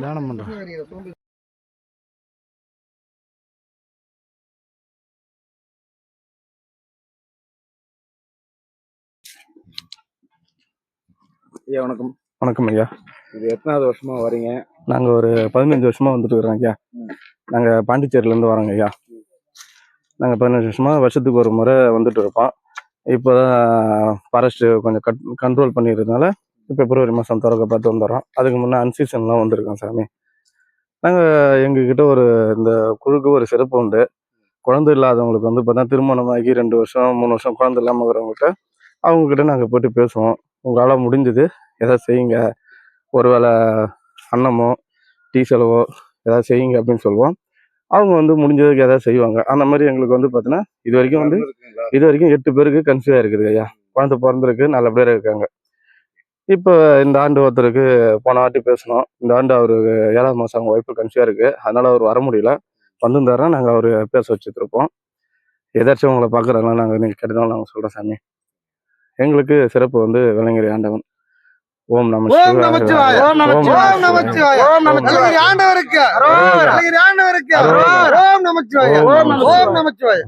தியானம் பண்ணுறோம் ஐயா வணக்கம். வணக்கம் ஐயா. இது எத்தனாவது வருஷமா வரீங்க? நாங்கள் ஒரு பதினஞ்சு வருஷமா வந்துட்டு இருக்கிறோம் ஐயா. நாங்கள் பாண்டிச்சேரியிலேருந்து வரோங்க ஐயா. நாங்கள் பதினஞ்சு வருஷமா வருஷத்துக்கு ஒரு முறை வந்துட்டு இருப்போம் இப்போ தான் ஃபாரஸ்ட்டு கொஞ்சம் கட் கண்ட்ரோல் பண்ணிடுறதுனால பிப்ரவரி மாதம் திறக்க பார்த்து வந்துடுறோம். அதுக்கு முன்னே அன்சீசன்லாம் வந்திருக்கோம் சாமி. நாங்கள் எங்ககிட்ட ஒரு இந்த குழுக்கு ஒரு சிறப்பு உண்டு. குழந்தை இல்லாதவங்களுக்கு வந்து பார்த்தா திருமணமாகி ரெண்டு வருஷம் மூணு வருஷம் குழந்தை இல்லாமல் இருக்கிறவங்ககிட்ட அவங்கக்கிட்ட நாங்கள் போயிட்டு பேசுவோம். உங்களால் முடிஞ்சது எதாவது செய்யுங்க. ஒருவேளை அன்னமோ டீ செலவோ ஏதாவது செய்யுங்க அப்படின்னு சொல்லுவோம். அவங்க வந்து முடிஞ்சதுக்கு ஏதாவது செய்வாங்க. அந்த மாதிரி எங்களுக்கு வந்து பார்த்தீங்கன்னா இது வரைக்கும் வந்து இது வரைக்கும் எட்டு பேருக்கு கன்சீவ் ஆயிருக்குது ஐயா. குழந்தை பிறந்திருக்கு நல்லபடியாக இருக்காங்க. இப்போ இந்த ஆண்டு ஒருத்தருக்கு போன வாட்டி பேசணும் இந்த ஆண்டு அவருக்கு ஏழாவது மாதம் அவங்க ஒய்ஃபு கன்சீவாக இருக்கு. அதனால அவர் வர முடியல. வந்திருந்தாருன்னா நாங்கள் அவர் பேச வச்சுட்டு இருப்போம் எதாச்சும் உங்களை பார்க்குறதுனால நாங்கள் நீங்கள் கேட்டதால நாங்கள் சொல்கிறோம் சாமி. எங்களுக்கு சிறப்பு வந்து விளங்கிற ஆண்டவன். ஓம் நம ஓம் நமச்சிவாய ஓம் நமச்சிவாய ஓம் நமச்சிவாய. ஆண்டவருக்கு. ஓம் நமச்சிவாய ஓம் ஓம் நமச்சிவாய